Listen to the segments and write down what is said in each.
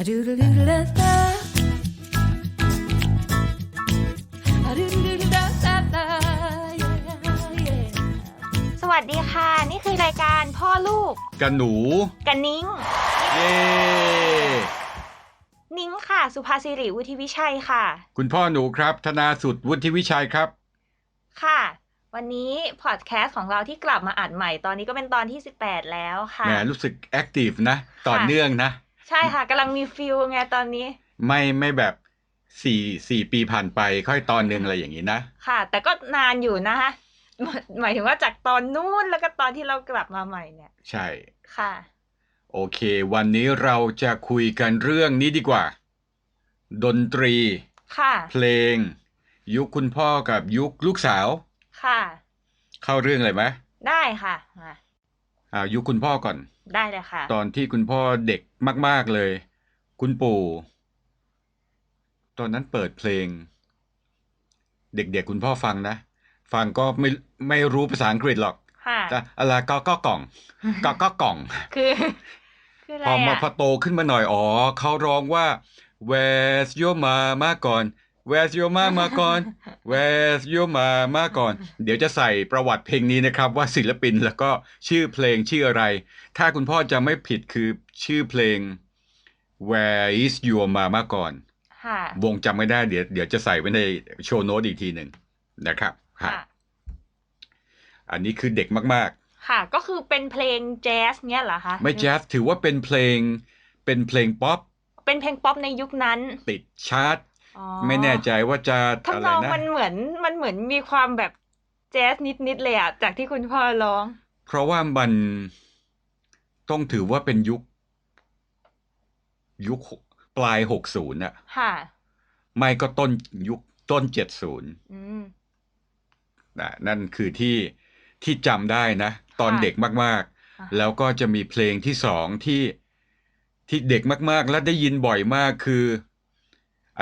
A-doo-doo-doo-da-da. A-doo-doo-doo-da-da-da. Yeah, yeah. สวัสดีค่ะ นี่คือรายการพ่อลูกกันหนู กันนิ้ง เย้ นิ้งค่ะ สุภาสิริวุฒิวิชัยค่ะ คุณพ่อหนูครับ ธนาสุดวุฒิวิชัยครับ ค่ะ วันนี้พอดแคสต์ของเราที่กลับมาอัดใหม่ตอนนี้ก็เป็นตอนที่ 18 แล้วค่ะ แหมรู้สึกแอคทีฟนะ ต่อเนื่องนะ ใช่ค่ะกำลังมีฟิลไงตอนนี้ ไม่ไม่แบบสี่สี่ปีผ่านไปค่อยตอนหนึ่งอะไรอย่างนี้นะ ค่ะ แต่ก็นานอยู่นะคะหมายหมายถึงว่าจากตอนนู้นแล้วก็ตอนที่เรากลับมาใหม่เนี่ย ใช่ค่ะ โอเค วันนี้เราจะคุยกันเรื่องนี้ดีกว่า ดนตรีค่ะ เพลง ยุคคุณพ่อกับยุคลูกสาว ค่ะ เข้าเรื่องเลยไหมได้ค่ะมา อ่ายุคคุณพ่อก่อน ได้เลยค่ะ ตอนที่คุณพ่อเด็กมาก ๆเลย คุณปู่ ตอนนั้นเปิดเพลง เด็กๆคุณพ่อฟังนะ ฟังก็ไม่ไม่รู้ภาษาอังกฤษหรอกค่ะแต่อะไรก็ก็กล่องก็ก็กล่อง คือคืออะไรพอมาพออะโตขึ้นมาหน่อย อ๋อเขาร้องว่า Where's your mama ก่อน Where's your mama ก่อน Where's your mama ก่อน เดี๋ยวจะใส่ประวัติเพลงนี้นะครับว่าศิลปินแล้วก็ชื่อเพลงชื่ออะไร ถ้าคุณพ่อจะไม่ผิดคือชื่อเพลง Where is your mama ก่อนค่ะวงจำไม่ได้เดี๋ยวเดี๋ยวจะใส่ไว้ในโชว์โน้ตอีกทีหนึ่งนะครับฮะค่ะอันนี้คือเด็กมากค่ะก็คือเป็นเพลงแจ๊สเนี้ยเหรอคะๆไม่แจ๊สถือว่าเป็นเพลงเป็นเพลงป๊อปเป็นเพลงป๊อปในยุคนั้น ติดชาร์ตอ๋อ ไม่แน่ใจว่าจะอะไรทำนองนะมันเหมือนมันเหมือนมีความแบบแจ๊สนิดๆเลยอะจากที่คุณพ่อร้อง เพราะว่ามันต้องถือว่าเป็นยุค ยุคปลายหกศูนย์อะค่ะ ไม่ก็ต้นยุคต้นเจ็ดศูนย์อืมนะนั่นคือที่ที่จำได้นะ ตอนค่ะเด็กมากอะๆแล้วก็จะมีเพลงที่สองที่ที่เด็กมาก ๆ และได้ยินบ่อยมากคือ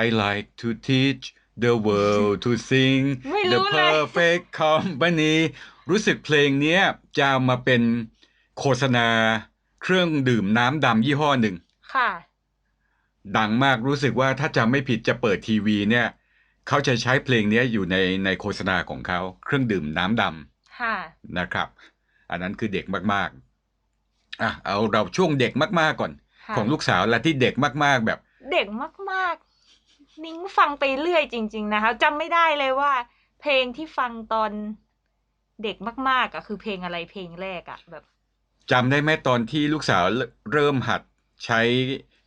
I like to teach the world to sing ไม่ The รู้เลย Perfect Company รู้สึกเพลงเนี้ยจะมาเป็นโฆษณาเครื่องดื่มน้ำดำยี่ห้อหนึ่ง ค่ะ ดังมากรู้สึกว่าถ้าจำไม่ผิดจะเปิดทีวีเนี่ยเขาจะใช้เพลงเนี้ยอยู่ในในโฆษณาของเขาเครื่องดื่มน้ำดค่ะำนะครับ อันนั้นคือเด็กมากๆ อะ เอาเราช่วงเด็กมากๆก่อน ค่ะ ของลูกสาวและที่เด็กมากๆแบบ เด็กมากๆ นิ้งฟังไปเรื่อยจริง ๆ นะคะจำไม่ได้เลยว่า เพลงที่ฟังตอนเด็กมากๆอะคือเพลงอะไรเพลงแรกอะแบบจำได้ไหมตอนที่ลูกสาวเริ่มหัดใช้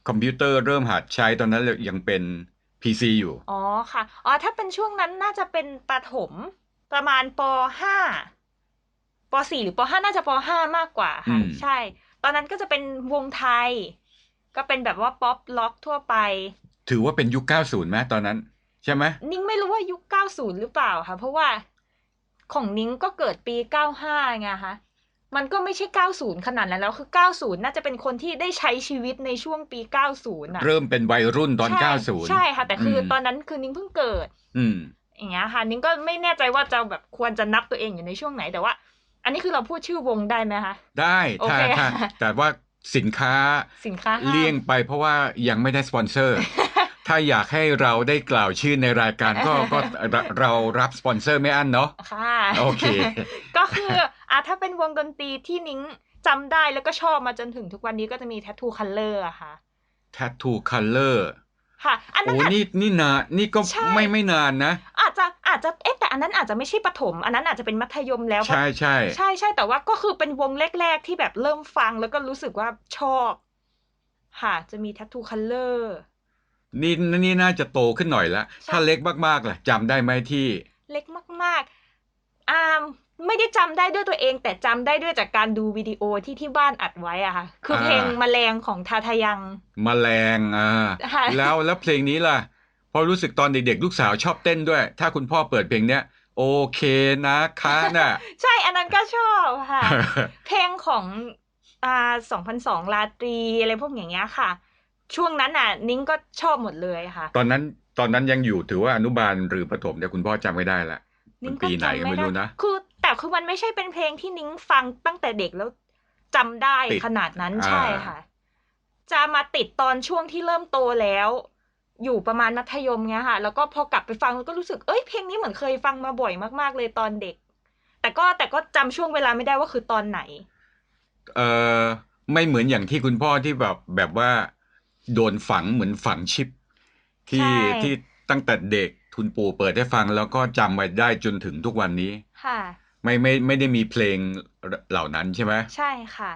คอมพิวเตอร์เริ่มหัดใช้ตอนนั้นยังเป็น PC อยู่ อ๋อค่ะ อ๋อ ถ้าเป็นช่วงนั้นน่าจะเป็นประถม ประมาณปห้าปสี่หรือปห้าน่าจะปห้ามากกว่าค่ะอืมใช่ ตอนนั้นก็จะเป็นวงไทย ก็เป็นแบบว่าป๊อปล็อกทั่วไป ถือว่าเป็นยุค 90ไหมตอนนั้น ใช่ไหมนิ้งไม่รู้ว่ายุค 90 หรือเปล่าค่ะ เพราะว่าของนิ้งก็เกิดปี 95ไงคะมันก็ไม่ใช่ 90 ขนาดนั้นแล้ว คือ 90 น่าจะเป็นคนที่ได้ใช้ชีวิตในช่วงปี 90น่ะเริ่มเป็นวัยรุ่นตอนใช่90 ใช่ค่ะ แต่คืออมตอนนั้นคือนิ้งเพิ่งเกิด อืมอย่างเงี้ยค่ะ นิ้งก็ไม่แน่ใจว่าจะแบบควรจะนับตัวเองอยู่ในช่วงไหนแต่ว่า อันนี้คือเราพูดชื่อวงได้ไหมคะได้โอถ้าเคถ้าค่ะแต่ว่าสินค้าสินค้าห้ามเลี่ยงไปเพราะว่ายังไม่ได้สปอนเซอร์ ถ้าอยากให้เราได้กล่าวชื่อในรายการก็ก็เราเรารับสปอนเซอร์ไม่อั้นเนาะค่ะโอเค ก็คืออะถ้าเป็นวงดนตรีที่นิ้งจำได้แล้วก็ชอบมาจนถึงทุกวันนี้ก็จะมี Tattoo Color อะค่ะ Tattoo Color ค่ะ อันนั้โอ้นอาจนี่นี่นานนี่ก็ใช่ไม่ไม่นานนะ อาจจะอาจจะเอ๊ะแต่อันนั้นอาจจะไม่ใช่ประถมอันนั้นอาจจะเป็นมัธยมแล้วเพราะใช่ใช่ใช่ใช่แต่ว่าก็คือเป็นวงแรก ๆ ที่แบบเริ่มฟังแล้วก็รู้สึกว่าชอบ ค่ะ จะมี Tattoo Color นี่นี่น่าจะโตขึ้นหน่อยละใช่ถ้าเล็กมากๆล่ะจำได้ไหมที่ เล็กมากๆอ่าไม่ได้จำได้ด้วยตัวเอง แต่จำได้ด้วยจากการดูวิดีโอที่ที่บ้านอัดไว้อะค่ะ คือเพลงอ่าแมลงของทาทายังมแมลงอ่าค่ะแล้วแล้วเพลงนี้ล่ะเพอรู้สึกตอนเด็กๆ ลูกสาวชอบเต้นด้วย ถ้าคุณพ่อเปิดเพลงเนี้ยโอเคนะคะน่ะ ใช่อันนั้นก็ชอบค่ะ เพลงของอ่า2002ลาตรีอะไรพวกอย่างเงี้ยค่ะ ช่วงนั้นอะ นิ้งก็ชอบหมดเลยค่ะ ตอนนั้นตอนนั้นยังอยู่ถือว่าอนุบาลหรือประถมแต่ยคุณพ่อจำไม่ได้ละนิ้มังนก็ปีไหนจำก็ไม่ได้รู้นะคือ แต่คือมันไม่ใช่เป็นเพลงที่นิ้งฟังตั้งแต่เด็กแล้วจำได้ติดขนาดนั้นอ่าใช่ค่ะ จะมาติดตอนช่วงที่เริ่มโตแล้ว อยู่ประมาณมัธยมเงี้ยค่ะ แล้วก็พอกลับไปฟังก็รู้สึกเอ้ยเพลงนี้เหมือนเคยฟังมาบ่อยมากๆเลยตอนเด็ก แต่ก็แต่ก็จำช่วงเวลาไม่ได้ว่าคือตอนไหน เอ่อไม่เหมือนอย่างที่คุณพ่อที่แบบแบบว่า โดนฝังเหมือนฝังชิป ที่ใช่ ที่ตั้งแต่เด็กคุณปู่เปิดให้ฟัง แล้วก็จำไว้ได้จนถึงทุกวันนี้ ค่ะ ไม่ไม่ไม่ได้มีเพลงเหล่านั้นใช่ไหมใช่ค่ะ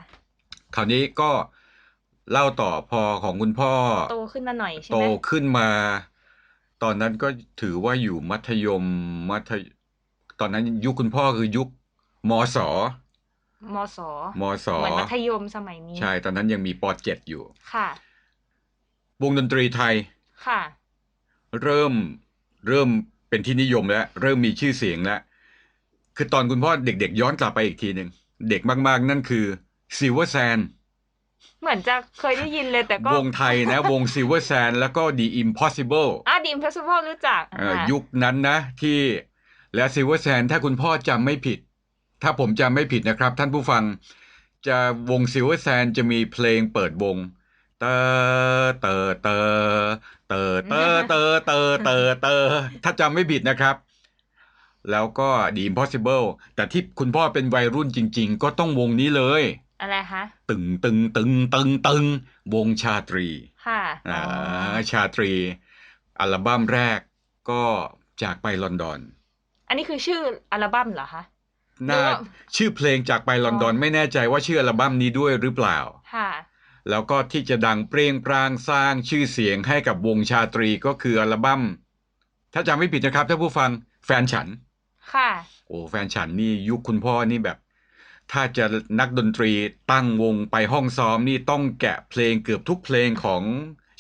คราวนี้ก็เล่าต่อพอของคุณพ่อ โตขึ้นมาหน่อยใช่โตไหมขึ้นมา ตอนนั้นก็ถือว่าอยู่มัธยมมัธยตอนนั้นยุคคุณพ่อคือยุคมศมสมศเหมือนมัธยมสมัยนี้ ใช่ ตอนนั้นยังมีปเจ็ดอยู่ ค่ะ วงดนตรีไทย ค่ะ เริ่มเริ่มเป็นที่นิยมแล้ว เริ่มมีชื่อเสียงแล้ว คือตอนคุณพ่อเด็กๆ ย้อนกลับไปอีกทีหนึ่งเด็กมากๆ นั่นคือ Silver Sand เหมือนจะเคยได้ยินเลยแต่ก็ วงไทยนะ วง Silver Sand แล้วก็ The Impossible อะดีมเพสซิวัลรู้จักเอ่อค่ะยุคนั้นนะ ที่และซิลเวอร์แซนถ้าคุณพ่อจำไม่ผิด ถ้าผมจำไม่ผิดนะครับ ท่านผู้ฟังจะวงซิลเวอร์แซนจะมีเพลงเปิดวง เตอเตอเตอเตอเตอเตอเตอเตอเตอถ้าจำไม่ผิดนะครับ แล้วก็ The Impossible แต่ที่คุณพ่อเป็นวัยรุ่นจริง ๆ ก็ต้องวงนี้เลย อะไรคะ ตึงตึงตึงตึงตึงวงชาตรี ค่ะอ่าอ๋อชาตรี อัลบั้มแรกก็จากไปลอนดอน อันนี้คือชื่ออัลบั้มเหรอคะน่าหรือว่าชื่อเพลงจากไปลอนดอนอ๋อไม่แน่ใจว่าชื่ออัลบั้มนี้ด้วยหรือเปล่า ค่ะ แล้วก็ที่จะดังเปรี้ยงปร้างสร้างชื่อเสียงให้กับวงชาตรีก็คืออัลบั้ม ถ้าจำไม่ผิดนะครับท่านผู้ฟังแฟนฉัน ค่ะ โอ้แฟนฉันนี่ยุคคุณพ่อนี่แบบ ถ้าจะนักดนตรีตั้งวงไปห้องซ้อมนี่ต้องแกะเพลงเกือบทุกเพลงของ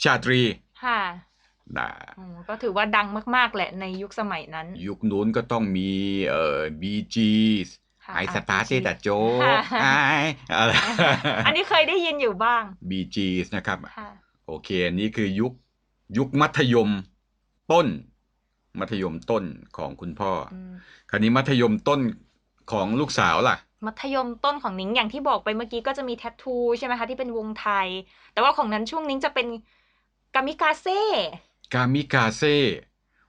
ชาตรี ค่ะนะอืมก็ถือว่าดังมาก ๆ แหละในยุคสมัยนั้น ยุคนู้นก็ต้องมีเอ่อบีจีสค่ะ ไอสตาร์ RPG เตตโจค่ะไออะไรอันนี้เคยได้ยินอยู่บ้างบีจีสนะครับค่ะโอเค อันนี้คือยุคยุคมัธยมต้น มัธยมต้นของคุณพ่ออืมคราวนี้มัธยมต้นของลูกสาวล่ะ มัธยมต้นของนิ้งอย่างที่บอกไปเมื่อกี้ก็จะมีแท t ทูใช่ไหมคะที่เป็นวงไทย แต่ว่าของนั้นช่วงนิ้งจะเป็นกามิกาเซ่กามิกาเซ่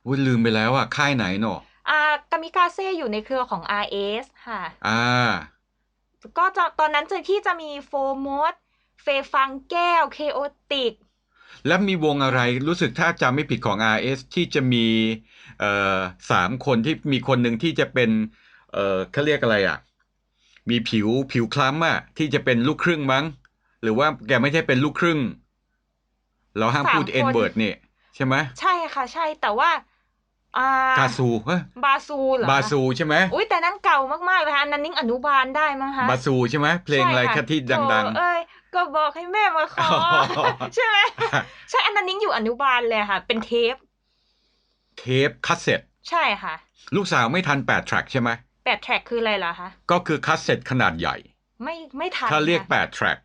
วุ้ยลืมไปแล้วอะค่ายไหนเนอะ อ่ากามิกาเซ่อยู่ในเครือของ RS ค่ะ อ่า ก็จะตอนนั้นจะที่จะมีโฟมดเฟฟังแก้วเคโอติก แล้วมีวงอะไรรู้สึกถ้าจำไม่ผิดของ RS ที่จะมีเอ่อสามคนที่มีคนหนึ่งที่จะเป็น เอ่อเขาเรียกอะไรอะ มีผิวผิวคล้ำอะ ที่จะเป็นลูกครึ่งมั้ง หรือว่าแกไม่ใช่เป็นลูกครึ่ง เราห้ามพูดสามคน เอ็นเวิร์ดนี่ ใช่ไหม ใช่ค่ะใช่แต่ว่า อ่ากาซูเฮ้ยบาซูเหรอคะบาซูใช่ไหมอุ้ยแต่นั้นเก่ามากๆเลยค่ะอันนั้นนิ้งอนุบาลได้มั้งคะบาซูใช่ไหมเพลงอะไรใช่แค่ที่ดังโถเอ้ยก็บอกให้แม่มาขออ๋อใช่ไหมๆใช่อันนั้นนิ้งอยู่อนุบาลเลยค่ะ เป็นเทป เทปคัสเซ็ตใช่ค่ะ ลูกสาวไม่ทัน8 track ใช่ไหมแปดแทร็กคืออะไรล่ะคะก็คือคัสเซ็ตขนาดใหญ่ ไม่ไม่ทันถ้าเรียกค่ะ8 track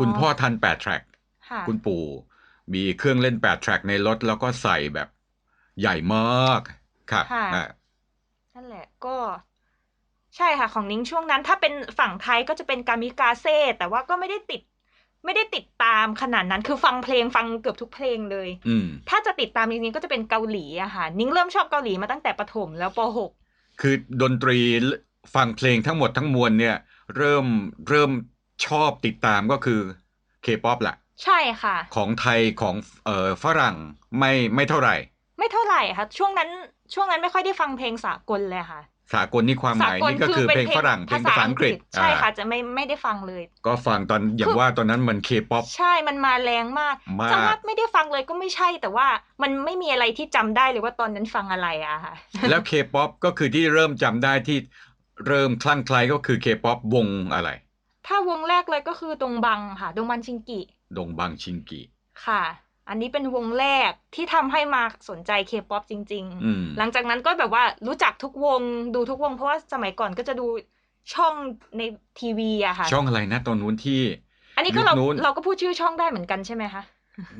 คุณพ่อทัน8 track ค่ะคุณปู่มีเครื่องเล่น8 track ในรถแล้วก็ใส่แบบ ใหญ่มากครับค่ะอะนั่นแหละก็ใช่ค่ะของนิ้งช่วงนั้น ถ้าเป็นฝั่งไทยก็จะเป็นกามิกาเซ่แต่ว่าก็ไม่ได้ติด ไม่ได้ติดตามขนาดนั้นคือฟังเพลงฟังเกือบทุกเพลงเลยอืมถ้าจะติดตามจริงๆก็จะเป็นเกาหลีอะค่ะนิ้งเริ่มชอบเกาหลีมาตั้งแต่ประถมแล้วป .6 คือดนตรีฟังเพลงทั้งหมดทั้งมวลเนี่ย เริ่มเริ่มชอบติดตามก็คือเคป๊อปแหละใช่ค่ะ ของไทยของเอ่อฝรั่งไม่ไม่เท่าไหร่ ไม่เท่าไหร่ค่ะ ช่วงนั้นช่วงนั้นไม่ค่อยได้ฟังเพลงสากลเลยค่ะ สากลนี่ความหมายนี่ก็คือเพลงฝรั่งเพลงภาษาอังกฤษใช่ค่ะอ่าจะไม่ไม่ได้ฟังเลย ก็ฟังตอนอย่างว่าตอนนั้นมันเคป๊อปใช่มันมาแรงมากมากจะว่าไม่ได้ฟังเลยก็ไม่ใช่แต่ว่ามันไม่มีอะไรที่จำได้เลยว่าตอนนั้นฟังอะไรอะค่ะ แล้วเคป๊อปก็คือที่เริ่มจำได้ที่เริ่มคลั่งไคล้ก็คือเคป๊อปวงอะไร ถ้าวงแรกเลยก็คือดงบังค่ะดงบันชิงกิดงบังชิงกิค่ะ อันนี้เป็นวงแรกที่ทำให้มาสนใจเคป๊อปจริงอืมๆหลังจากนั้นก็แบบว่ารู้จักทุกวงดูทุกวง เพราะว่าสมัยก่อนก็จะดูช่องในทีวีอะค่ะ ช่องอะไรนะตอนนู้นที่ อันนี้ก็เรายุคนู้นเราก็พูดชื่อช่องได้เหมือนกันใช่ไหมคะ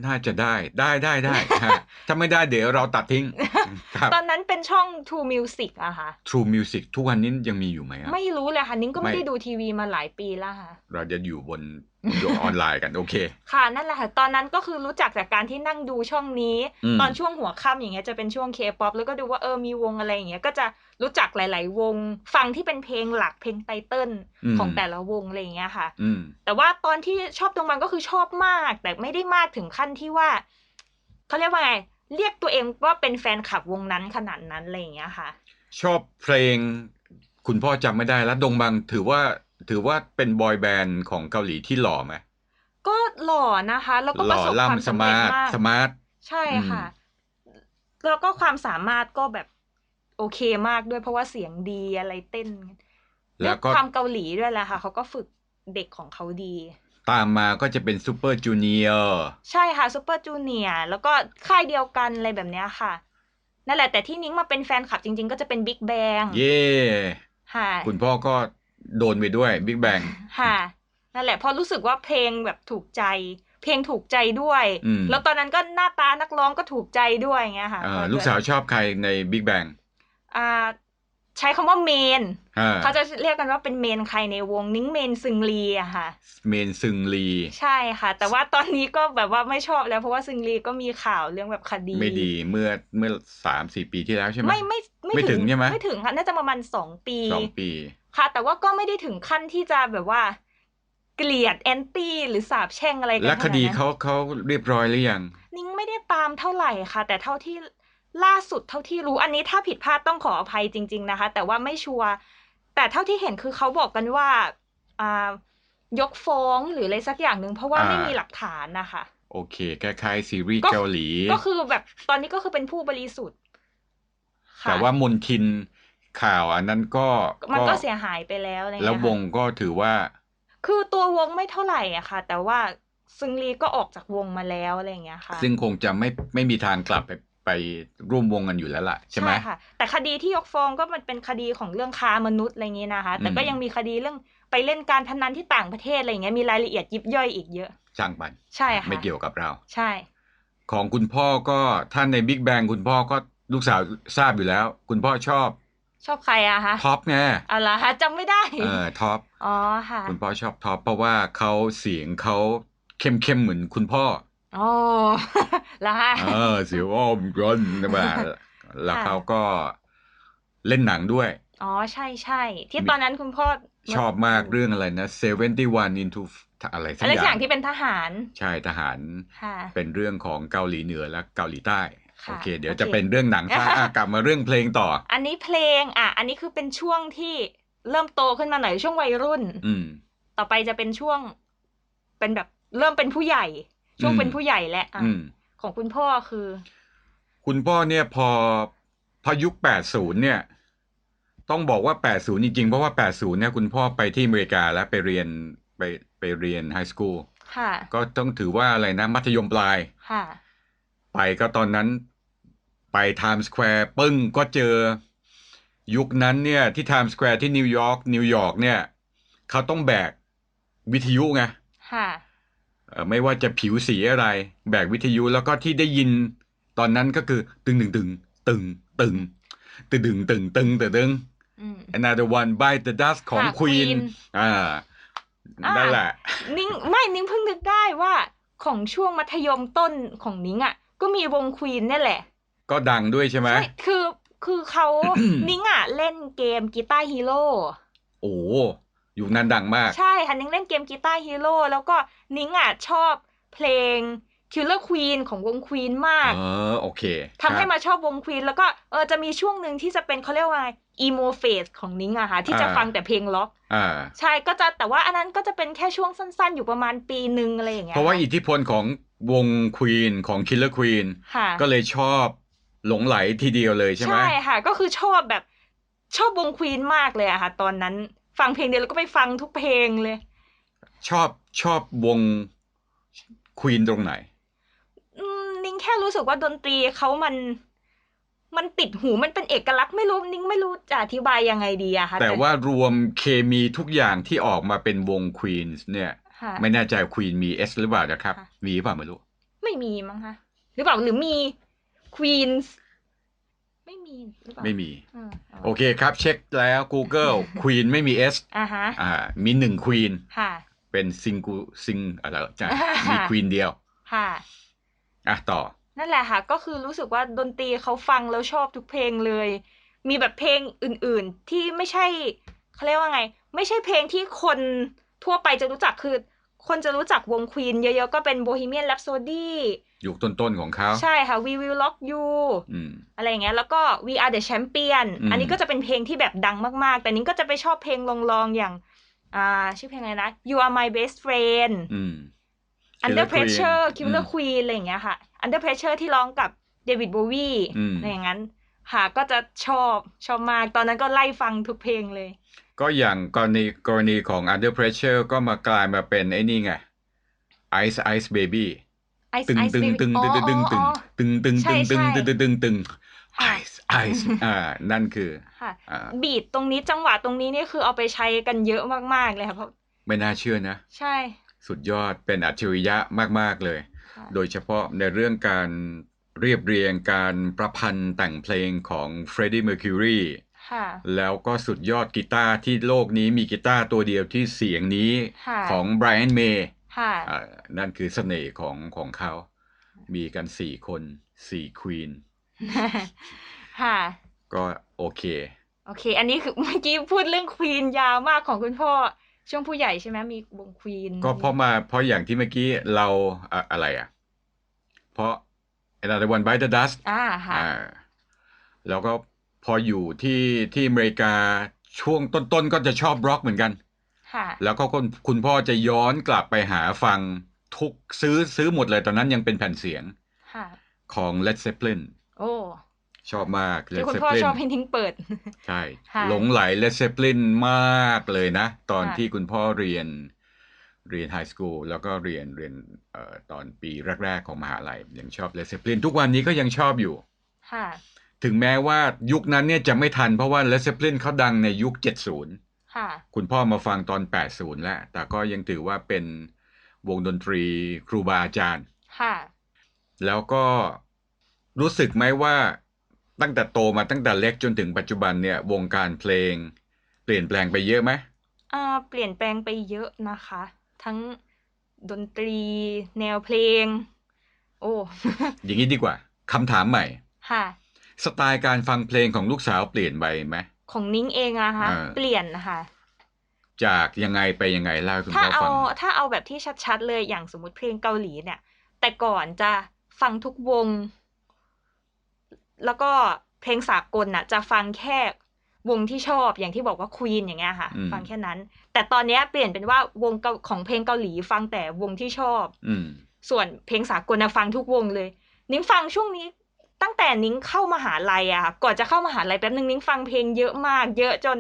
น่าจะได้ได้ได้ได้ฮะถ้าไม่ได้เดี๋ยวเราตัดทิ้งครับตอนนั้นเป็นช่อง True Music อะค่ะ True Music ทุกวันนี้ยังมีอยู่ไหมครับไม่รู้เลยค่ะ นิ้งก็ไม่ไม่ได้ดูทีวีมาหลายปีแล้วค่ะ เราจะอยู่บน อยู่ออนไลน์กันโอเค ค่ะนั่นแหละค่ะตอนนั้นก็คือรู้จักจากการที่นั่งดูช่องนี้อืมตอนช่วงหัวค่ำอย่างเงี้ยจะเป็นช่วงเคป๊อปแล้วก็ดูว่าเออมีวงอะไรอย่างเงี้ยก็จะรู้จักหลาย ๆ วง ฟังที่เป็นเพลงหลักเพลงไตเติ้ลมของแต่ละวงอะไรอย่างเงี้ยค่ะอืมแต่ว่าตอนที่ชอบตรงมันก็คือชอบมาก แต่ไม่ได้มากถึงขั้นที่ว่าเขาเรียกว่าไงเรียกตัวเองว่าเป็นแฟนคลับวงนั้นขนาดนั้นอะไรอย่างเงี้ยค่ะ ชอบเพลงคุณพ่อจำไม่ได้แล้วดงบังถือว่า ถือว่าเป็นบอยแบนด์ของเกาหลีที่หล่อไหมก็หล่อนะคะ แล้วก็หปล่ระอสบความล่ำสสำเร็มาจร์ทมากสมาร์ทใช่ค่ะ แล้วก็ความสามารถก็แบบโอเคมากด้วยเพราะว่าเสียงดีอะไรเต้น แล้วก็ด้วยความเกาหลีด้วยแหละค่ะ เขาก็ฝึกเด็กของเขาดี ตามมาก็จะเป็นซูเปอร์จูเนียร์ใช่ค่ะซูเปอร์จูเนียแล้วก็ค่ายเดียวกันอะไรแบบเนี้ยค่ะ นั่นแหละแต่ที่นิ้งมาเป็นแฟนคลับจริง ๆ ก็จะเป็นบิ๊กแบงเย่ค่ะ คุณพ่อก็ โดนไปด้วยบิ๊กแบงค่ะ นั่นแหละเพราะรู้สึกว่าเพลงแบบถูกใจ เพลงถูกใจด้วยอืมแล้วตอนนั้นก็หน้าตานักร้องก็ถูกใจด้วยอย่างเงี้ยค่ะอ่าลูกสาวชอบใครในบิ๊กแบงอ่าใช้คำว่าเมนอ่าเขาจะเรียกกันว่าเป็นเมนใครในวงนิ้งเมนซึงลีอะค่ะ เมนซึงลี ใช่ค่ะ แต่ว่าตอนนี้ก็แบบว่าไม่ชอบแล้วเพราะว่าซึงลีก็มีข่าวเรื่องแบบคดี ไม่ดีเมื่อเมื่อสามสี่ปีที่แล้วใช่ไหมไม่ไม่ไม่ถึงใช่ไหมไม่ถึงค่ะน่าจะประมาณสองปีสองปี ค่ะ แต่ว่าก็ไม่ได้ถึงขั้นที่จะแบบว่า เกลียดแอนตี้หรือสาบแช่งอะไรกันและคดีขนนั้นเขาเขาเรียบร้อยหรือยังนิ้งไม่ได้ตามเท่าไหร่ค่ะ แต่เท่าที่ล่าสุดเท่าที่รู้อันนี้ถ้าผิดพลาดต้องขออภัยจริง ๆนะคะ แต่ว่าไม่ชัวร์แต่เท่าที่เห็นคือเขาบอกกันว่าอ่ายกฟ้องหรืออะไรสักอย่างหนึ่งเพราะว่าอ่าไม่มีหลักฐานนะคะโอเคคล้ายๆซีรีส์ก็เกาหลี ก็คือแบบตอนนี้ก็คือเป็นผู้บริสุทธิ์ค่ะแต่ว่ามนทิน ข่าวอันนั้นก็มันก็เสียหายไปแล้วอะไรแล้วเงี้ยวค่ะงก็ถือว่า คือตัววงไม่เท่าไหร่อะค่ะ แต่ว่าซึงลีก็ออกจากวงมาแล้วอะไรอย่างเงี้ยค่ะ ซึ่งคงจะไม่ไม่มีทางกลับไปไปร่วมวงกันอยู่แล้วล่ะใช่ไหมค่ะ แต่คดีที่ยกฟ้องก็มันเป็นคดีของเรื่องค้ามนุษย์อะไรเงี้ยนะคะ แต่ก็อืมยังมีคดีเรื่องไปเล่นการพนันที่ต่างประเทศอะไรเงี้ยมีรายละเอียดยิบย่อยอีกเยอะ ช่างปันใช่ค่ะไม่เกี่ยวกับเรา ใช่ ของคุณพ่อก็ท่านในบิ๊กแบงคุณพ่อก็ลูกสาวทราบอยู่แล้ว คุณพ่อชอบ ชอบใครอะคะท็อปไงอะไรคะจำไม่ได้เออท็อปอ๋อค่ะคุณพ่อชอบท็อปเพราะว่าเขาเสียงเขาเข้มเข้มๆเหมือนคุณพ่อโอ้แล้วฮะเออเสียงอ้อมร้อนนะบ้าแล้วค่ะเขาก็เล่นหนังด้วย อ๋อใช่ใช่ที่ตอนนั้นคุณพ่อชอบมากเรื่องอะไรนะ71 into อะไรสักอะไรอสักอย่างย่างที่เป็นทหาร ใช่ทหารค่ะเป็นเรื่องของเกาหลีเหนือและเกาหลีใต้ค่ะ โอเค เดี๋ยวโอเคจะเป็นเรื่องหนังซะอะกลับมาเรื่องเพลงต่อ อันนี้เพลงอะ อันนี้คือเป็นช่วงที่เริ่มโตขึ้นมาหน่อยช่วงวัยรุ่น อืมต่อไปจะเป็นช่วง เป็นแบบเริ่มเป็นผู้ใหญ่ ช่วงอืมเป็นผู้ใหญ่แล้วอะอืมของคุณพ่อคือ คุณพ่อเนี่ยพอพอยุค80เนี่ย ต้องบอกว่า80จริงๆเพราะว่า80เนี่ยคุณพ่อไปที่อเมริกาแล้วไปเรียนไปไปเรียนไฮสคูลค่ะก็ต้องถือว่าอะไรนะ มัธยมปลายค่ะ ไปก็ตอนนั้นไปไทม์สแควร์ปึ้งก็เจอยุคนั้นเนี่ยที่ไทม์สแควร์ที่นิวยอร์กนิวยอร์กเนี่ยเขาต้องแบกวิทยุไงค่ะเอ่อไม่ว่าจะผิวสีอะไร แบกวิทยุแล้วก็ที่ได้ยินตอนนั้นก็คือ ตึงตึงตึงตึงตึงตึงตึงตึงตึงตึงตึงอืม another one by the dust ของค่ะ Queen Queen อ่าอ่านั่นั่นแหละ นิ้งไม่นิ้งเพิ่งนึกได้ว่าของช่วงมัธยมต้นของนิ้งอะ ก็มีวงควีนนี่แหละ ก็ดังด้วยใช่ไหมใช่คือคือเขานิ้งอะเล่นเกมกีตาร์ฮีโร่โอ้ยุคนั้นดังมาก ใช่ค่ะนิ้งเล่นเกมกีตาร์ฮีโร่แล้วก็นิ้งอะชอบเพลง Killer Queen ของวงควีนมากเออโอเคทำให้มาชอบวงควีนแล้วก็เออจะมีช่วงหนึ่งที่จะเป็นเขาเรียกว่าอีโมเฟสของนิ้งอะค่ะ ที่จะฟังแต่เพลงล็อกอ่าใช่ก็จะแต่ว่าอันนั้นก็จะเป็นแค่ช่วงสั้นๆ อยู่ประมาณปีหนึ่งอะไรอย่างเงี้ยเพราะว่าค่อิทธิพลของ วงควีนของ Killer Queen ค่ะก็เลยชอบหลงไหลทีเดียวเลยใช่ไหมใช่ค่ะ ก็คือชอบแบบชอบวงควีนมากเลยอะค่ะ ตอนนั้นฟังเพลงเดียวแล้วก็ไปฟังทุกเพลงเลย ชอบชอบวงควีนตรงไหนอืมนิ้งแค่รู้สึกว่าดนตรีเขามันมันติดหูมันเป็นเอกลักษณ์ไม่รู้นิ้งไม่รู้จะอธิบายยังไงดีอะค่ะแต่ว่ารวมเคมีทุกอย่างที่ออกมาเป็นวงควีนเนี่ยค่ะ ไม่แน่ใจควีนมีเอสหรือเปล่านะครับค่ะมีหรือเปล่าไม่รู้ ไม่มีมั้งคะหรือเปล่าหรือมีควีนไม่มีหรือเปล่าไม่มีอืมโอเคครับ เช็คแล้ว Google Queen ไม่มี S อ่าฮะอ่า มีหนึ่ง Queen ค่ะ เป็นซิงกูซิงอะไรจ้ะอ่ามีมี Queen เดียว ค่ะอะต่อ นั่นแหละค่ะ ก็คือรู้สึกว่าดนตรีเขาฟังแล้วชอบทุกเพลงเลย มีแบบเพลงอื่น ๆ ที่ไม่ใช่เขาเรียกว่าไง ไม่ใช่เพลงที่คน ทั่วไปจะรู้จักคือ คนจะรู้จักวงควีนเยอะๆ ก็เป็น Bohemian Rhapsody ยุคต้นๆของเขาใช่ค่ะ We Will Rock You อืมอะไรอย่างเงี้ยแล้วก็ We Are the Champion อืมอันนี้ก็จะเป็นเพลงที่แบบดังมากๆ แต่นิ้งก็จะไปชอบเพลงลองๆอย่าง อ่า ชื่อเพลงอะไรนะ You Are My Best Friend อืม Under Killer Pressure Queen Killer อืม Queen อะไรอย่างเงี้ยค่ะ Under Pressure ที่ร้องกับเดวิดโบวีอืมอะไรอย่างนั้นค่ะก็จะชอบชอบมากตอนนั้นก็ไล่ฟังทุกเพลงเลย ก็อย่างกรณีกรณีของ Under Pressure ก็มากลายมาเป็นไอ้นี่ไง Ice Ice Baby Ice ตึง Ice ตึง Baby ตึงอ๋อตึงตึงตึงอ๋อตึงตึงใช่ตึงตึงใช่ตึงตึงตึงตึงค่ะ Ice Ice อ่านั่นคือค่ะอ่าบีทตรงนี้จังหวะตรงนี้นี่คือเอาไปใช้กันเยอะมากๆเลยค่ะเพราะไม่น่าเชื่อนะ ใช่ สุดยอดเป็นอัจฉริยะมากๆเลยค่ะโดยเฉพาะในเรื่องการเรียบเรียงการประพันธ์แต่งเพลงของ Freddie Mercury ค่ะ แล้วก็สุดยอดกีตาร์ที่โลกนี้มีกีตาร์ตัวเดียวที่เสียงนี้ค่ะของ Brian May ค่ะอ่านั่นคือเสน่ห์ของของเขา มีกันสี่คนสี่ควีนค่ะก็โอเค โอเค อันนี้คือเมื่อกี้พูดเรื่องควีนยาวมากของคุณพ่อ ช่วงผู้ใหญ่ใช่ไหมมีวงควีน ก็เพราะมาเพราะอย่างที่เมื่อกี้เราอะอะไรอะ เพราะ Another One Bite the Dust อ่าค่ะอ่าแล้วก็ พออยู่ที่ที่อเมริกาช่วงต้นๆก็จะชอบร็อกเหมือนกัน ค่ะ แล้วก็คุณคุณพ่อจะย้อนกลับไปหาฟังทุกซื้อซื้อหมดเลยตอนนั้นยังเป็นแผ่นเสียงค่ะ ของ Led Zeppelin โอ้ชอบมากที่ Led คุณพ่อ Zeppelin ชอบให้ทิ้งเปิด ใช่ ค่ะหลงไหล Led Zeppelin มากเลยนะ ตอนค่ะ ที่คุณพ่อเรียนเรียนไฮสคูลแล้วก็เรียนเรียนเอ่อตอนปีแรก ๆ ของมหาลัยยังชอบ Led Zeppelin ทุกวันนี้ก็ยังชอบอยู่ ค่ะ ถึงแม้ว่ายุคนั้นเนี่ยจะไม่ทันเพราะว่า Led Zeppelin เขาดังในยุค 70 ค่ะ คุณพ่อมาฟังตอน 80 แล้ว แต่ก็ยังถือว่าเป็นวงดนตรีครูบาอาจารย์ ค่ะ แล้วก็รู้สึกไหมว่าตั้งแต่โตมาตั้งแต่เล็กจนถึงปัจจุบันเนี่ยวงการเพลง เปลี่ยนแปลงไปเยอะไหมอ่าเปลี่ยนแปลงไปเยอะนะคะ ทั้งดนตรีแนวเพลง โอ้อย่างนี้ดีกว่าคำถามใหม่ ค่ะ สไตล์การฟังเพลงของลูกสาวเปลี่ยนไปไหม ของนิ้งเองอะคะอ่าเปลี่ยนนะคะจากยังไงไปยังไงเล่าให้คุณถ้าพ่อเอาฟัง ถ้าเอาแบบที่ชัดๆเลยอย่างสมมติเพลงเกาหลีเนี่ย แต่ก่อนจะฟังทุกวง แล้วก็เพลงสากลน่ะ จะฟังแค่วงที่ชอบอย่างที่บอกว่าควีนอย่างเงี้ยค่ะ อืม ฟังแค่นั้น แต่ตอนเนี้ยเปลี่ยนเป็นว่าวงเกาของเพลงเกาหลี ฟังแต่วงที่ชอบ อืม ส่วนเพลงสากลนะฟังทุกวงเลย นิ้งฟังช่วงนี้ ตั้งแต่นิ้งเข้ามหาลัยอะค่ะก่อนจะเข้ามหาลัยแป๊บนึงนิ้งฟังเพลงเยอะมาก เยอะจน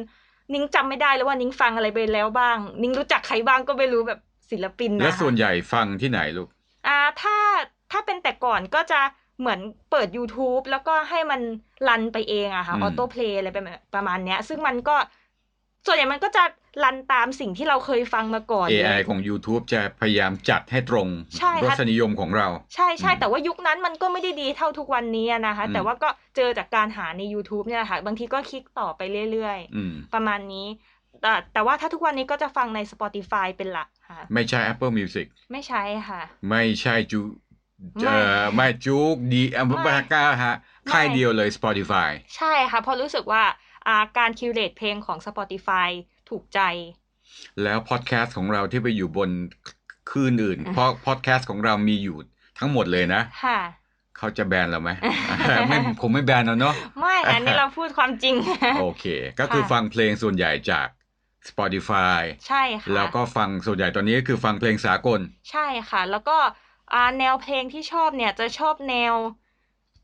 นิ้งจำไม่ได้แล้วว่านิ้งฟังอะไรไปแล้วบ้าง นิ้งรู้จักใครบ้างก็ไม่รู้แบบศิลปินนะแล้วคะส่วนใหญ่ฟังที่ไหนลูกอ่าถ้าถ้าเป็นแต่ก่อนก็จะเหมือนเปิด YouTube แล้วก็ให้มันรันไปเองอะค่ะอืมออโต้เพลย์อะไรประมาณประมาณเนี้ย ซึ่งมันก็ ส่วนใหญ่มันก็จะรันตามสิ่งที่เราเคยฟังมาก่อน AI ของ YouTube จะพยายามจัดให้ตรงใช่รค่ะสนิยมของเรา ใช่ใช่อืมแต่ว่ายุคนั้นมันก็ไม่ได้ดีเท่าทุกวันนี้อะนะคะอืมแต่ว่าก็เจอจากการหาใน YouTube เนี่ยแหละค่ะบางทีก็คลิกต่อไปเรื่อยอืมๆประมาณนี้ แต่แต่ว่าถ้าทุกวันนี้ก็จะฟังใน Spotify เป็นหลักค่ะ ไม่ใช่ Apple Music ไม่ใช้ค่ะ ไม่ใช่จูไม่เอ่อไม่จุกดีอัมไม่บาก้าฮะไม่ค่ายเดียวเลย Spotify ใช่ค่ะเพราะรู้สึกว่าอ่า การคิวเลตเพลงของ Spotify ถูกใจ แล้วพอดแคสต์ของเราที่ไปอยู่บนคลื่นอื่นอืมเพราะพอดแคสต์ของเรามีอยู่ทั้งหมดเลยนะค่ะเขาจะแบนเราไหมไม่คงไม่แบนเราเนาะไม่อันนี้เราพูดความจริง โอเค ก็คือค่ะฟังเพลงส่วนใหญ่จาก Spotify ใช่ค่ะ แล้วก็ฟังส่วนใหญ่ตอนนี้ก็คือฟังเพลงสากล ใช่ค่ะ แล้วก็อ่าแนวเพลงที่ชอบเนี่ยจะชอบแนว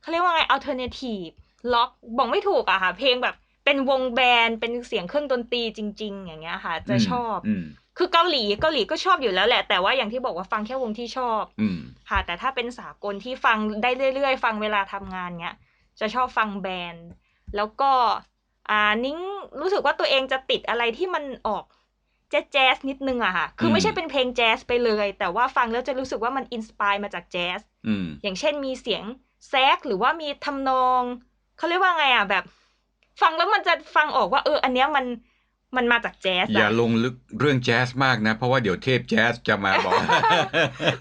เขาเรียกว่าไง alternative ล็อกบอกไม่ถูกอะค่ะ เพลงแบบ เป็นวงแบนด์เป็นเสียงเครื่องดนตรีจริง ๆ อย่างเงี้ยค่ะ จะชอบอืมคือเกาหลีเกาหลีก็ชอบอยู่แล้วแหละ แต่ว่าอย่างที่บอกว่าฟังแค่วงที่ชอบอืมค่ะ แต่ถ้าเป็นสากลที่ฟังได้เรื่อยๆ ฟังเวลาทำงานเงี้ยจะชอบฟังแบนด์แล้วก็อ่านิ้งรู้สึกว่าตัวเองจะติดอะไรที่มันออกแจ๊สแจ๊สนิดนึงอะค่ะ คือมไม่ใช่เป็นเพลงแจ๊สไปเลย แต่ว่าฟังแล้วจะรู้สึกว่ามันอินสปายมาจากแจ๊สอืมอย่างเช่นมีเสียงแซกหรือว่ามีทำนองเขาเรียกว่าไงอะแบบ ฟังแล้วมันจะฟังออกว่า เออ อันเนี้ยมันมันมาจากแจ๊สอย่าอะลงลึกเรื่องแจ๊สมากนะ เพราะว่าเดี๋ยวเทพแจ๊สจะมาบอก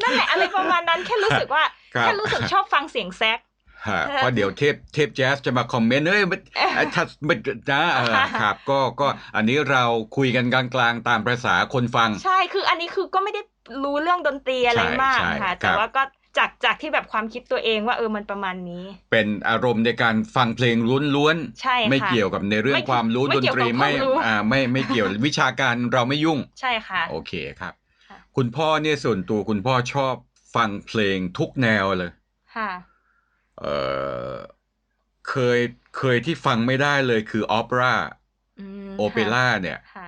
นั่นแหละอะไรประมาณนั้นแค่รู้สึกว่าครับแค่รู้สึกชอบฟังเสียงแซกฮะเพราะเดี๋ยวเทพเทพแจ๊สจะมาคอมเมนต์เอ้ยมันไอ้ทัดมันนะเออครับก็ก็อันนี้เราคุยกันกลางๆตามภาษาคนฟัง ใช่คืออันนี้คือก็ไม่ได้รู้เรื่องดนตรีอะไรใช่มากใช่ค่ะครัแต่บว่าก็ จากจากที่แบบความคิดตัวเองว่าเออมันประมาณนี้ เป็นอารมณ์ในการฟังเพลงล้วนใช่ค่ะไม่เกี่ยวกับในเรื่องไม่ความรู้ไม่ดนเกี่ยวตรีกับไม่ความรู้อ่าไม่ไม่เกี่ยววิชาการเราไม่ยุ่ง ใช่ค่ะ โอเคครับค่ะคุณพ่อเนี่ยส่วนตัวคุณพ่อชอบฟังเพลงทุกแนวเลยค่ะเออเคยเคยที่ฟังไม่ได้เลยคือออเปร่าอืมโอเปร่าเนี่ยค่ะ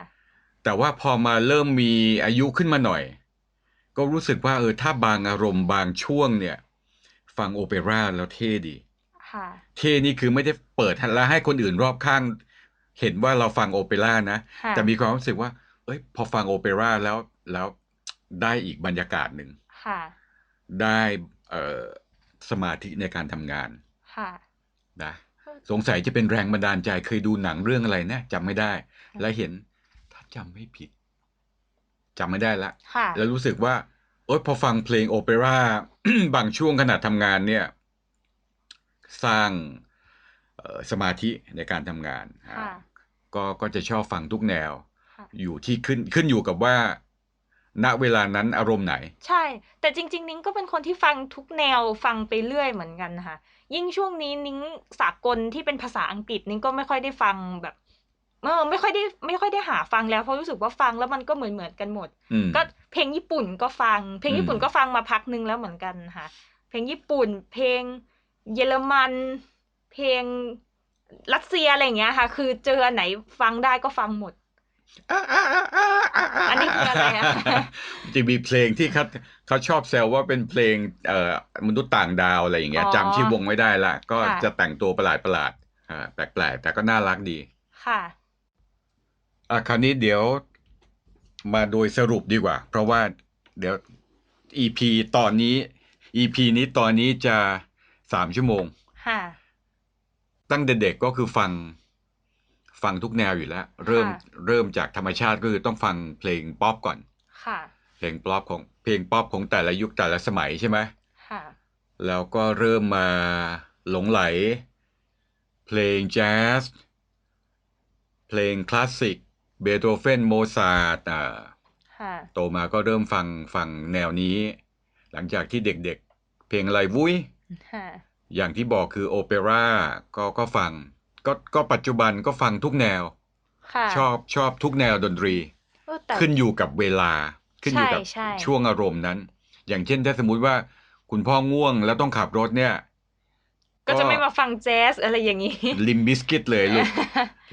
แต่ว่าพอมาเริ่มมีอายุขึ้นมาหน่อย ก็รู้สึกว่าเออถ้าบางอารมณ์บางช่วงเนี่ย ฟังโอเปร่าแล้วเท่ดีค่ะเท่นี่คือไม่ได้เปิดแล้วให้คนอื่นรอบข้าง เห็นว่าเราฟังโอเปร่านะค่ะแต่มีความรู้สึกว่า เอ้ย พอฟังโอเปร่าแล้วแล้วได้อีกบรรยากาศหนึ่งค่ะได้เอ่อสมาธิในการทำงานค่ะนะสงสัยจะเป็นแรงบันดาลใจเคยดูหนังเรื่องอะไรนะจำไม่ได้ค่ะแล้วเห็นถ้าจำไม่ผิด จำไม่ได้ละ ค่ะ แล้วรู้สึกว่า โอ๊ยพอฟังเพลงโอเปร่า บางช่วงขณะทำงานเนี่ย สร้างเอ่อสมาธิในการทำงานค่ะอ่าก็ก็จะชอบฟังทุกแนว ค่ะ อยู่ที่ขึ้นขึ้นอยู่กับว่า ณเวลานั้นอารมณ์ไหน ใช่ แต่จริง ๆ นิ้งก็เป็นคนที่ฟังทุกแนวฟังไปเรื่อยเหมือนกันนะคะยิ่งช่วงนี้นิ้งสากลที่เป็นภาษาอังกฤษนิ้งก็ไม่ค่อยได้ฟังแบบ เออไม่ค่อยได้ไม่ค่อยได้หาฟังแล้วเพราะรู้สึกว่าฟังแล้วมันก็เหมือนเหมือนกันหมดอืมก็เพลงญี่ปุ่นก็ฟัง เพลงญี่ปุ่นอืมก็ฟังมาพักหนึ่งแล้วเหมือนกันค่ะ เพลงญี่ปุ่น เพลงเยอรมัน เพลงรัสเซียอะไรอย่างเงี้ยค่ะ คือเจออันไหนฟังได้ก็ฟังหมดอันนี้คืออะไรอะจะมีเพลงที่เขาเขาชอบแซวว่าเป็นเพลงเอ่อมนุษย์ต่างดาวอะไรอย่างเงี้ยอ๋อจำชื่อวงไม่ได้ละก็ค่ะจะแต่งตัวประหลาดประหลาดๆอ่าแปลกๆแต่ก็น่ารักดีค่ะ อะคราวนี้เดี๋ยวมาโดยสรุปดีกว่า เพราะว่าเดี๋ยว EP ตอนนี้ EP นี้ตอนนี้จะสามชั่วโมง ค่ะ ตั้งแต่เด็กก็คือฟังฟังทุกแนวอยู่แล้ว เริ่มค่ะเริ่มจากธรรมชาติก็คือต้องฟังเพลงป๊อปก่อน ค่ะ เพลงป๊อปของเพลงป๊อปของแต่ละยุคแต่ละสมัยใช่ไหมค่ะ แล้วก็เริ่มมาหลงไหล เพลงแจ๊สเพลงคลาสสิก เบโธเฟนโมซาร์ทอ่าค่ะโตมาก็เริ่มฟังฟังแนวนี้ หลังจากที่เด็กๆ เพลงอะไรวุ้ยค่ะอย่างที่บอกคือโอเปร่าก็ก็ฟัง ก็ก็ปัจจุบันก็ฟังทุกแนวค่ะชอบชอบทุกแนวดนตรีเออแต่ขึ้นอยู่กับเวลาขึ้นอยู่กับใช่ใช่ช่วงอารมณ์นั้น อย่างเช่นถ้าสมมุติว่าคุณพ่อง่วงแล้วต้องขับรถเนี่ย ก็จะไม่มาฟังแจ๊สอะไรอย่างนี้ ลิมบิสกิตเลยลูก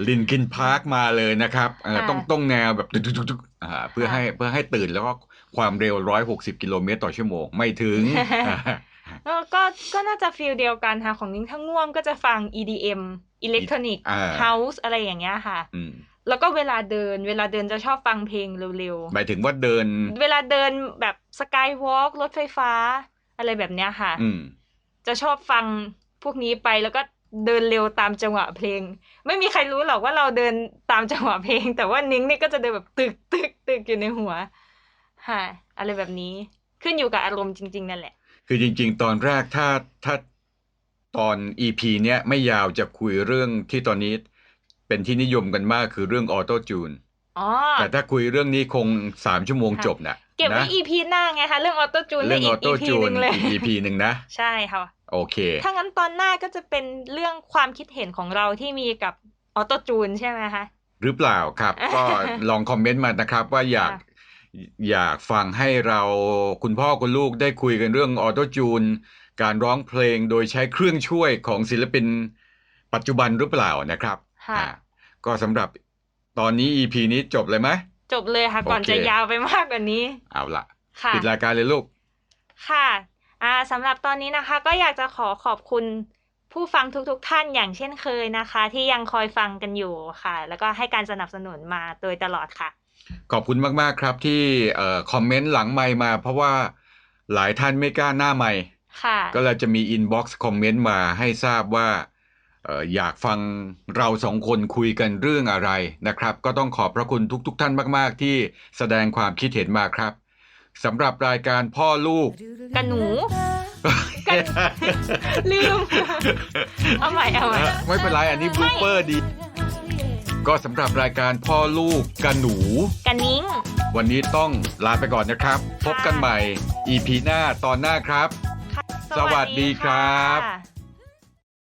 ลินกินพาร์คมาเลยนะครับเออค่ะต้องต้องแนวแบบทุกๆๆๆอ่าเพื่อค่ะให้เพื่อให้ตื่นแล้วก็ความเร็วร้อยหกสิบกิโลเมตรต่อชั่วโมงไม่ถึงเออก็ก็น่าจะฟีลเดียวกันค่ะของนิ้งถ้าง่วงก็จะฟัง EDM อิเล็กทรอนิกอ่าเฮาส์อะไรอย่างเงี้ยค่ะอืมแล้วก็เวลาเดิน เวลาเดินจะชอบฟังเพลงเร็วหมายถึงว่าเดินๆเวลาเดินแบบสกายวอล์กรถไฟฟ้า อะไรแบบเนี้ยค่ะอืมจะชอบฟัง พวกนี้ไปแล้วก็เดินเร็วตามจังหวะเพลง ไม่มีใครรู้หรอกว่าเราเดินตามจังหวะเพลง แต่ว่านิ้งนี่ก็จะเดินแบบตึกตึกตึกอยู่ในหัวค่ะอะไรแบบนี้ขึ้นอยู่กับอารมณ์จริง ๆ นั่นแหละ คือจริง ๆ ตอนแรกถ้าถ้าตอน EP เนี้ยไม่ยาวจะคุยเรื่องที่ตอนนี้เป็นที่นิยมกันมากคือเรื่องออโต้จูนอ๋อแต่ถ้าคุยเรื่องนี้คงสามชั่วโมงค่ะจบนะเก็บไว้นะ EP หน้าไงคะเรื่องออโต้จูนเรื่องอีออกโต้ EP จูหนนึ่งเลยอีก EP หนึ่งนะ ใช่ค่ะ โอเค ถ้างั้นตอนหน้าก็จะเป็นเรื่องความคิดเห็นของเราที่มีกับออโต้จูนใช่ไหมคะหรือเปล่าครับ ก็ลองคอมเมนต์มานะครับ ว่าอยากค่ะอยากฟังให้เราคุณพ่อคุณลูกได้คุยกันเรื่องออโต้จูน การร้องเพลงโดยใช้เครื่องช่วยของศิลปิน ปัจจุบันหรือเปล่านะครับค่ะอ่าก็สำหรับตอนนี้ EP นี้จบเลยไหมจบเลยค่ะ ก่อนโอเคจะยาวไปมากกว่านี้ เอาละค่ะปิดรายการเลยลูก ค่ะ อ่าสำหรับตอนนี้นะคะก็อยากจะขอขอบคุณผู้ฟังทุกๆทท่านอย่างเช่นเคยนะคะ ที่ยังคอยฟังกันอยู่ค่ะ แล้วก็ให้การสนับสนุนมาโดยตลอดค่ะ ขอบคุณมากๆครับที่เอ่อคอมเมนต์หลังไมค์มา เพราะว่าหลายท่านไม่กล้าหน้าไมค์ค่ะก็เลยจะมีอินบ็อกซ์คอมเมนต์มาให้ทราบว่าเอ่ออยากฟังเราสองคนคุยกันเรื่องอะไรนะครับ ก็ต้องขอบพระคุณทุกๆท่านมาก ๆ ที่แสดงความคิดเห็นมาครับ สำหรับรายการพ่อลูก กันหนู กันลืม เอาใหม่เอาใหม่ ไม่เป็นไรอันนี้บลูเปอร์ดี ก็สำหรับรายการพ่อลูกกันหนู กันนิ้ง วันนี้ต้องลาไปก่อนนะครับ พบกันใหม่ EP หน้าตอนหน้าครับ สวัสดีครับค่ะ